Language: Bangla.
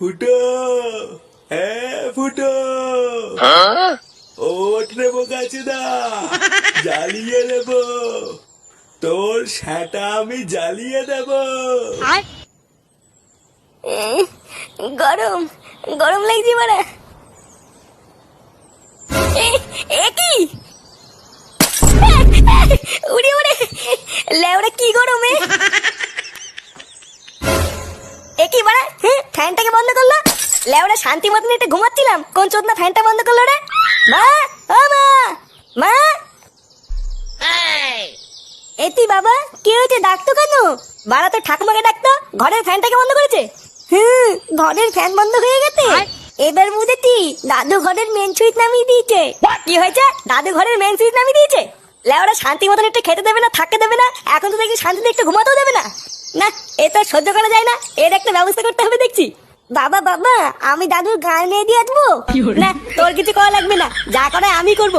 ফুটো! হ্যাঁ ফুটো! দা জ্বালিয়ে নেব তোর সেটা আমি জ্বালিয়ে দেব। গরম গরম লাগছে মানে। ফ্যানটাকে বন্ধ করল? লেওড়া শান্তি মতন একটু ঘুমাচ্ছিলাম। কোন চোদনা ফ্যানটা বন্ধ করল রে? মা ও মা মা। এতি বাবা কি হয়েছে? ডাকতো কেন? বাড়া তো ঠাকুমাকে ডাকতো। ঘরের ফ্যানটাকে বন্ধ করেছে? হুম ঘরের ফ্যান বন্ধ হয়ে গেছে। এবার বুঝেছি দাদু ঘরের মেন সুইচ নামিয়ে দিয়েছে। কি হয়েছে? দাদু ঘরের মেন সুইচ নামিয়ে দিয়েছে? লেওরা শান্তি মতন একটু খেতে দেবে না থাকতে দেবে না। এখন তো দেখি শান্তিতে একটু ঘুমাতেও দেবে না। না এ তো সহ্য করা যায় না। এর একটা ব্যবস্থা করতে হবে দেখছি। বাবা বাবা আমি দাদুর গান নিয়ে দিয়ে আসব না তোর কিছু করা লাগবে না। যা করে আমি করব।